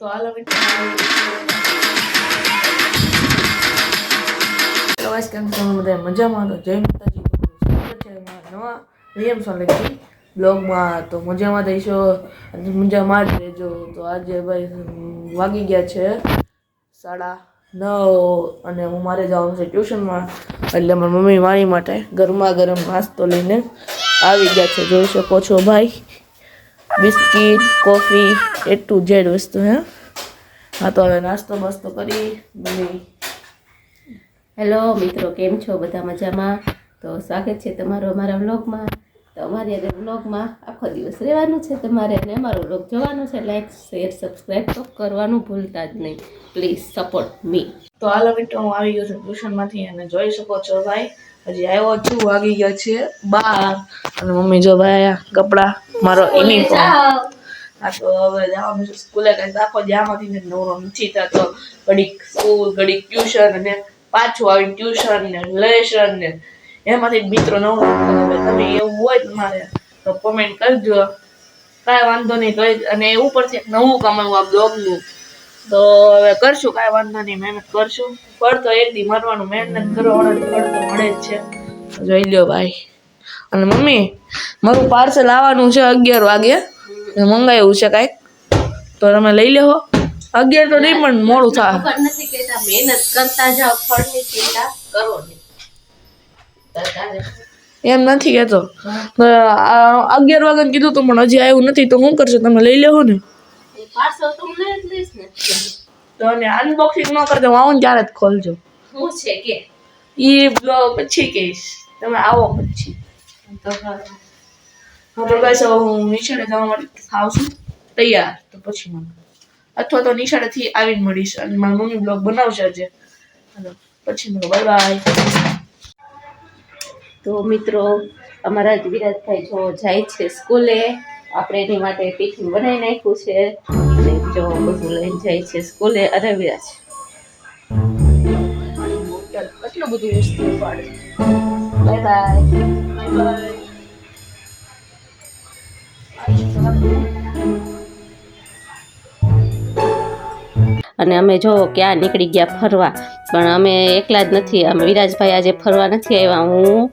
તો હાલો મિત્રો કેમ છો બધા મજામાં તો જય માતાજી સ્વાગત છે નવા વીએમ સોલંકી બ્લોગમાં તો મજામાં અને મજામાં જ રહેજો તો આજે ભાઈ વાગી ગયા છે સાડા નવ અને હું મારે જવાનું છે ટ્યુશનમાં એટલે મારી મમ્મી મારી માટે ગરમા ગરમ નાસ્તો લઈને આવી ગયા છે જોઈ શકો છો ભાઈ biscuit, coffee A to Z વસ્તુ, હે? હા, તો હવે નાસ્તો બાસ્તો કરી બની હેલો, મિત્રો, કેમ છો? બધા મજામાં? તો સ્વાગત છે તમારો અમારા વ્લોગમાં. તો અમારી આજે વ્લોગમાં આખો દિવસ રહેવાનું છે તમારે, અને અમારો વ્લોગ જોવાનો છે લાઈક શેર સબસ્ક્રાઈબ તો કરવાનું ભૂલતા જ નહીં. પ્લીઝ સપોર્ટ મી તો હાલો મિત્રો, હું આવી ગયો છું ટ્યુશનમાંથી અને જોઈ શકો છો ભાઈ હજી આવ્યો છું વાગી ગયા છે બાર. અને મમ્મી જો ભાઈ કપડા મારો યુનિફોર્મ હા તો હવે જવાનું છે સ્કૂલે કઈ આખો જ્યાંમાંથી ને નવરો નથી થતો. ઘડીક સ્કૂલ ઘડીક ટ્યુશન અને પાછું આવી ટ્યુશન ને લેશન ને. એમાંથી મિત્રો નવરો તમે એવું હોય તમારે તો કોમેન્ટ કરજો. કાંઈ વાંધો નહીં કઈ અને ઉપરથી એક નવું કમાવું આ બ્લોગનું. તો હવે કરશું કાંઈ વાંધો નહીં મહેનત કરશું. પડતો તો એક દી મરવાનું મહેનત કરવાનું ફળ તો મળે જ છે. જોઈ લ્યો ભાઈ. અને મમ્મી મારું પાર્સલ આવવાનું છે અગિયાર વાગે. મંગાવ્યું છે કાંઈક. તો તમે લઈ લેવો અગિયાર તો નહીં પણ મોડું થાય. મહેનત કરતા જાઓ ફળની ચિંતા કરો એમ નથી કહેતો અગિયાર વાગે કીધું તું પણ હજી આવ્યું નથી તો શું કરશો? તમે લઈ લેવો ને. પાર્સલ તો જ લઈશ ને. તો અને અનબોક્સિંગ ન કરતો હું આવું ને ત્યારે જ ખોલજો. શું છે કે? એ બ્લોગ પછી કહીશ. તમે આવો પછી. તો હા. નિશાળે જવા માટે થાવ છું તૈયાર તો પછી મને. અથવા તો નિશાળેથી આવીને મળીશ અને મારી મમ્મી બ્લોગ બનાવશે આજે. પછી મળો. Bye bye. તો મિત્રો અમારા જ વિરાજભાઈ જો જાય છે સ્કૂલે આપણે એની માટે ટિફિન બનાવી નાખ્યું છે. જો બધું લઈને જાય છે સ્કૂલે અરવ્યા છે. કેટલું બધું વસ્તુ પાડે બાય બાય બાય અને અમે જો ક્યાં નીકળી ગયા ફરવા. પણ અમે એકલા જ નથી, અમે વિરાજભાઈ આજે ફરવા નથી આવ્યા. હું,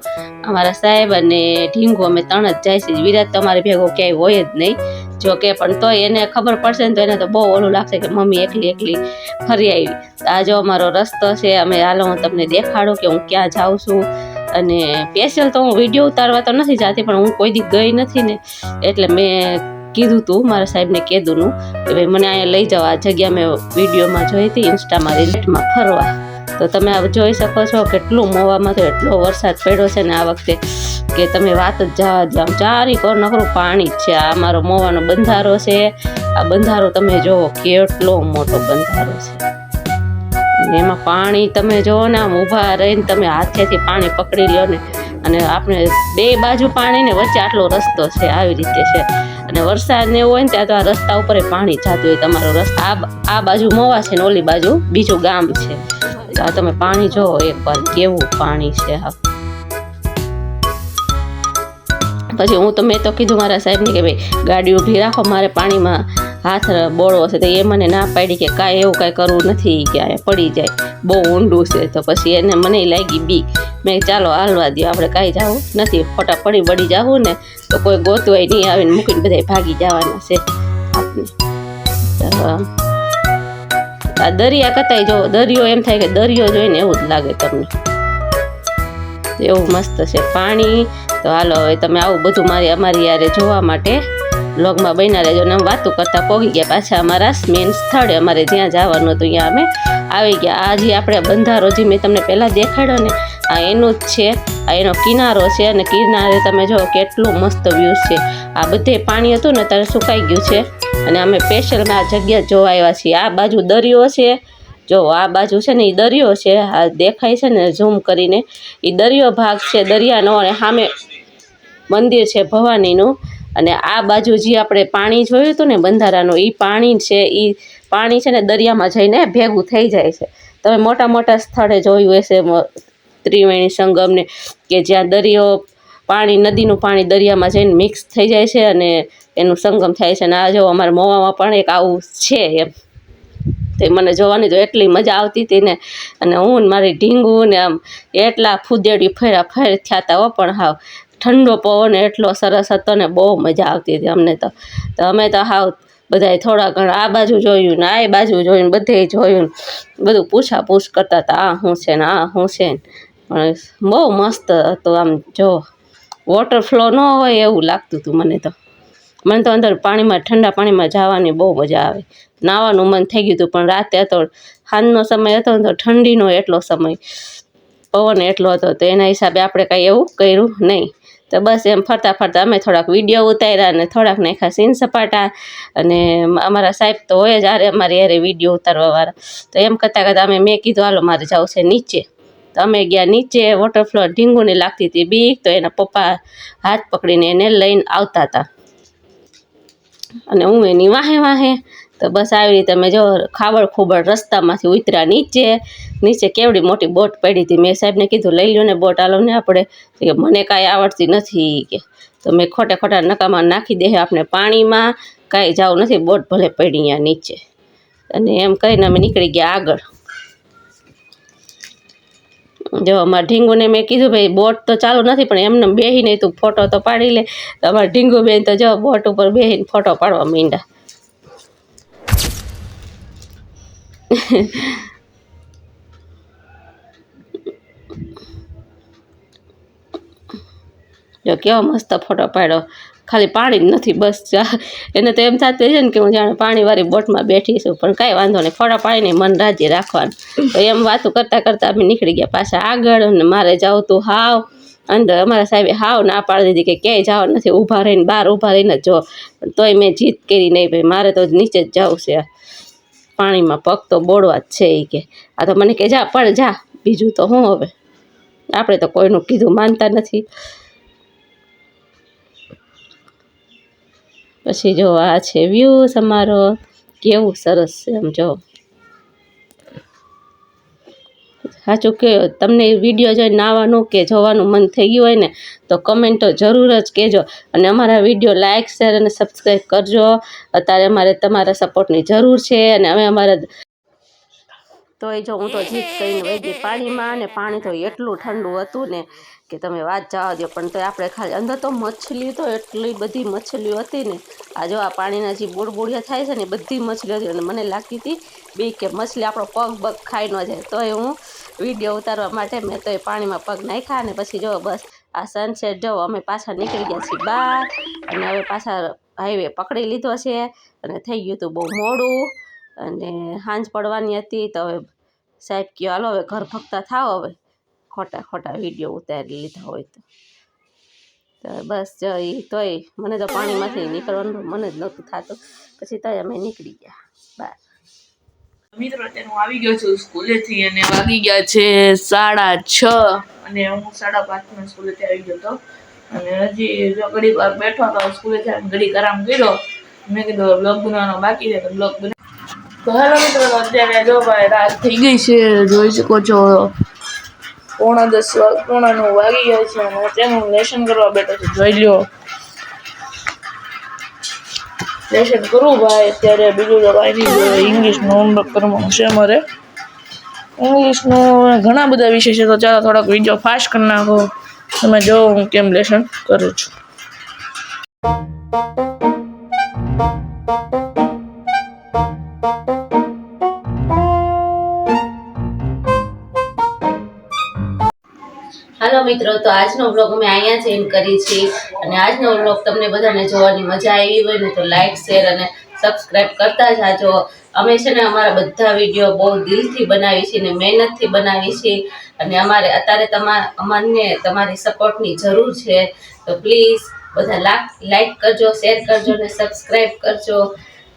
અમારા સાહેબ અને ઢીંગુ, અમે ત્રણ જ જાય છે વિરાજ તો અમારે ભેગો ક્યાંય હોય જ નહીં. જો કે, પણ તોય એને ખબર પડશે ને તો એને તો બહુ ઓલું લાગશે કે મમ્મી એકલી એકલી ફરી આવી. આ જો અમારો રસ્તો છે, અમે હાલો હું તમને દેખાડું કે હું ક્યાં જાઉં છું. અને સ્પેશિયલ તો હું વીડિયો ઉતારવા તો નથી જાતી, પણ હું કોઈ દી ગઈ નથી ને. એટલે મેં કીધું તું, મારા સાહેબને કીધુંનું કે ભાઈ મને અહીંયા લઈ જાઓ. આ જગ્યા મેં વિડીયોમાં જોઈ હતી, ઇન્સ્ટામાં, રીલ્સમાં, ફરવા. તો તમે જોઈ શકો છો કેટલું મોવામાં તો એટલો વરસાદ પડ્યો છે ને આ વખતે કે તમે વાત જ જવા દો આમ ચારી કોર નકરું પાણી જ છે. આ અમારો મોવાનો બંધારો છે. આ બંધારો તમે જુઓ કેટલો મોટો બંધારો છે. અને એમાં પાણી તમે જુઓ ને, આમ ઊભા રહીને તમે હાથેથી પાણી પકડી લ્યો ને. અને આપણે બે બાજુ પાણી ને વચ્ચે આટલો રસ્તો છે, આવી રીતે છે. અને વરસાદ ને હોય ને ત્યાં તો આ રસ્તા ઉપર પાણી જતું હોય તમારો રસ્તા. આ આ બાજુ મોવા છે ને ઓલી બાજુ, બીજું ગામ છે. આ તમે પાણી જોવો એકવાર, કેવું પાણી છે હા પછી હું તો, મેં તો કીધું મારા સાહેબને કે ભાઈ ગાડી ઊભી રાખો, મારે પાણીમાં હાથ બોળવો છે, તો એ મને ના પાડી કે કાંઈ એવું કાંઈ કરવું નથી, કે આ પડી જાય, બહુ ઊંડું છે, તો પછી એને મને લાગી બીક મેં ચાલો હાલવા દો આપણે કાંઈ જવું નથી, ખોટા પડી બળી જાવું ને, તો કોઈ ગોતવાય નહીં, આવીને મૂકીને બધા ભાગી જવાના છે, આપણે. આ દરિયા કતાય જો, દરિયો એમ થાય કે દરિયો જોઈને એવું જ લાગે તમને. એવું મસ્ત છે પાણી, તો હાલો, હવે તમે આવું બધું મારી, અમારી યારે જોવા માટે બ્લોગમાં બન્યા રહેજો ને આમ વાતું કરતા પોગી ગયા પાછા અમારા મેન સ્થળે. અમારે જ્યાં જવાનું હતું ત્યાં અમે આવી ગયા. આ જે આપણે બંધારો જે મેં તમને પહેલાં દેખાડ્યો ને, આ એનું જ છે. આ એનો કિનારો છે અને કિનારે તમે જો કેટલું મસ્ત વ્યૂ છે. આ બધે પાણી હતું ને ત્યારે સુકાઈ ગયું છે. અને અમે સ્પેશિયલમાં આ જગ્યા જોવા આવ્યા છીએ. આ બાજુ દરિયો છે. જો આ બાજુ છે ને એ દરિયો છે. આ દેખાય છે ને ઝૂમ કરીને. એ દરિયો ભાગ છે દરિયાનો અને સામે મંદિર છે ભવાનીનું. અને આ બાજુ જે આપણે પાણી જોયું હતું ને બંધારાનું એ પાણી છે એ પાણી છે ને દરિયામાં જઈને ભેગું થઈ જાય છે. તમે મોટા મોટા સ્થળે જોયું હશે ત્રિવેણી સંગમને કે જ્યાં દરિયો, પાણી, નદીનું પાણી દરિયામાં જઈને મિક્સ થઈ જાય છે અને એનું સંગમ થાય છે. અને આ જો અમારા મોવામાં પણ એક આવું છે એમ. તે મને જોવાની તો એટલી મજા આવતી હતી ને, અને હું મારી ઢીંગું ને આમ એટલા ફૂદેડી ફેરા ફેર થયા હતા પણ હાવ. ઠંડો પવન એટલો સરસ હતો ને બહુ મજા આવતી હતી અમને તો. અમે તો હાવ બધાય થોડા ઘણા આ બાજુ જોયું ને આ બાજુ જોયું બધે જોયું બધું પૂછા પૂછ કરતા હતા, આ શું છે ને આ શું છે ને. પણ બહુ મસ્ત હતું આમ જો વોટરફ્લો ન હોય એવું લાગતું હતું મને તો. મને તો અંદર પાણીમાં, ઠંડા પાણીમાં જવાની બહુ મજા આવે. નાવાનું મન થઈ ગયું હતું, પણ રાતે હતો સાંજનો સમય હતો ને તો ઠંડીનો એટલો સમય, પવન એટલો હતો, તો એના હિસાબે આપણે કાંઈ એવું કર્યું નહીં. તો બસ એમ ફરતા ફરતા અમે થોડાક વીડિયો ઉતાર્યા અને થોડાક નાખ્યા સીન સપાટા. અને અમારા સાહેબ તો હોય જ અરે અમારી યારે વીડિયો ઉતારવાવાળા તો એમ કરતાં કરતાં અમે મેં કીધું, હાલો, મારે જવું છે નીચે. તો અમે ગયા નીચે વોટરફ્લો ઢીંગુને લાગતી હતી બીક, તો એના પપ્પા હાથ પકડીને એને લઈને આવતા હતા. અને હું એની વાહે વાહે તો બસ આવી રીતે અમે જો ખાબડ ખોબડ રસ્તામાંથી ઉતર્યા નીચે નીચે કેવડી મોટી બોટ પડી હતી. મેં સાહેબને કીધું, લઈ લો ને બોટ આલો ને આપણે. કે, મને કાંઈ આવડતી નથી. કે, તો મેં ખોટે ખોટા નકામાં નાખી દે આપણે પાણીમાં, કાંઈ જવું નથી, બોટ ભલે પડી અહીંયા નીચે. અને એમ કહીને અમે નીકળી ગયા આગળ. જો અમારા ઢીંગુને મેં કીધું, ભાઈ, બોટ તો ચાલુ નથી, પણ એમને બેહીને તું ફોટો તો પાડી લે. અમારા ઢીંગુ બેન તો જો બોટ ઉપર બેહીને ફોટો પાડવા માંડ્યા. જો કેવો મસ્ત ફોટો પાડ્યો. ખાલી પાણી જ નથી, બસ એને તો એમ થતું છે ને કે હું જાણે પાણીવાળી બોટમાં બેઠી છું, પણ કાંઈ વાંધો નહીં, ફોટા પાડીને મન રાજી રાખવાનું. તો એમ વાતો કરતાં કરતાં અમે નીકળી ગયા પાછા આગળ અને મારે જાવ તું હાવ. અંદર અમારા સાહેબે હાવ ના પાડી દીધી કે ક્યાંય જવા નથી, ઊભા રહીને, બહાર ઊભા રહીને જો તોય મેં જીત કરી નહીં, ભાઈ, મારે તો નીચે જ જવું છે. પાણીમાં પગ તો બોળવા જ છે એ કે. આ તો મને કે, જા, પણ જા, બીજું તો હું હવે? આપણે તો કોઈનું કીધું માનતા નથી. પછી જો આ છે વ્યૂ અમારો કેવું સરસ છે એમ જો. સાચું કે તમને વીડિયો જોઈને નાહવાનું કે જોવાનું મન થઈ ગયું હોય ને, તો કમેન્ટો જરૂર જ કહેજો. અને અમારા વીડિયો લાઇક શેર અને સબસ્ક્રાઈબ કરજો. અત્યારે અમારે તમારા સપોર્ટની જરૂર છે અને અમે અમારા તો એ જો હું તો જીત કરીને વહી પાણીમાં અને પાણી તો એટલું ઠંડુ હતું ને કે તમે વાત જવા દો પણ તો આપણે ખાલી અંદર તો મછલી તો એટલી બધી મછલીઓ હતી ને. આ જો આ પાણીના જે બુડબુડિયા થાય છે ને બધી મછલીઓ હતી. અને મને લાગતી હતી બી કે મછલી આપણો પગ બગ ખાઈ ન જાય. તોય હું વીડિયો ઉતારવા માટે મેં તો એ પાણીમાં પગ નાખ્યા અને પછી જો બસ આ સનસેટ જો અમે પાછા નીકળી ગયા છીએ બહાર અને હવે પાછા હાઈવે પકડી લીધો છે અને થઈ ગયું હતું બહુ મોડું અને સાંજ પડવાની હતી તો હવે સાહેબ કહો હાલો હવે ઘર ફક્તા થાવ હવે. ખોટા ખોટા વીડિયો ઉતારી લીધા હોય તો. તો બસ જો એ તોય મને તો પાણીમાંથી નીકળવાનું મને જ નહોતું થતું. પછી તોય અમે નીકળી ગયા. બાર મિત્રો, અત્યારે હું આવી ગયો છું સ્કૂલેથી અને વાગી ગયા છે સાડા છ અને હું સાડા પાંચમાં સ્કૂલેથી આવી ગયો હતો. અને હજી જો ઘડી વાર બેઠો હતો, સ્કૂલેથી આમ ઘડી આરામ કર્યો. મેં કીધું બ્લોગ બનાવવાનો બાકી છે, તો બ્લોગ બના તો હેલો મિત્રો અત્યારે જો ભાઈ રાત થઈ ગઈ છે, જોઈ શકો છો. પોણા દસ, પોણા નવ વાગી ગયા છે અને અત્યારે હું લેસન કરવા બેઠો છું, જોઈ લ્યો. લેસન કરું ભાઈ, અત્યારે બીજું તો કાંઈ નહીં ઇંગ્લિશનું હોમવર્ક કરવાનું છે મારે ઇંગ્લિશનું ઘણા બધા વિષય છે, તો ચાલો થોડોક વીડિયો ફાસ્ટ કરી નાખો. તમે જો હું કેમ લેસન કરું છું. હાલો મિત્રો, તો આજનો વ્લોગ અમે અહીંયા જ એન્ડ કરી છીએ. અને આજનો વ્લોગ તમને બધાને જોવાની મજા આવી હોય ને તો લાઈક શેર અને સબસ્ક્રાઈબ કરતા જાજો. અમે છે ને અમારા બધા વીડિયો બહુ દિલથી બનાવી છીએ ને મહેનતથી બનાવી છીએ. અને અમારે અત્યારે તમારા અમને તમારી સપોર્ટની જરૂર છે. તો પ્લીઝ બધા લાઈક કરજો શેર કરજો ને સબસ્ક્રાઈબ કરજો.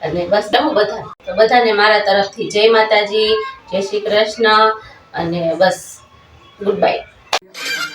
અને બસ તમે બધા. તો બધાને મારા તરફથી જય માતાજી, જય શ્રી કૃષ્ણ. અને બસ ગુડ બાય Yeah.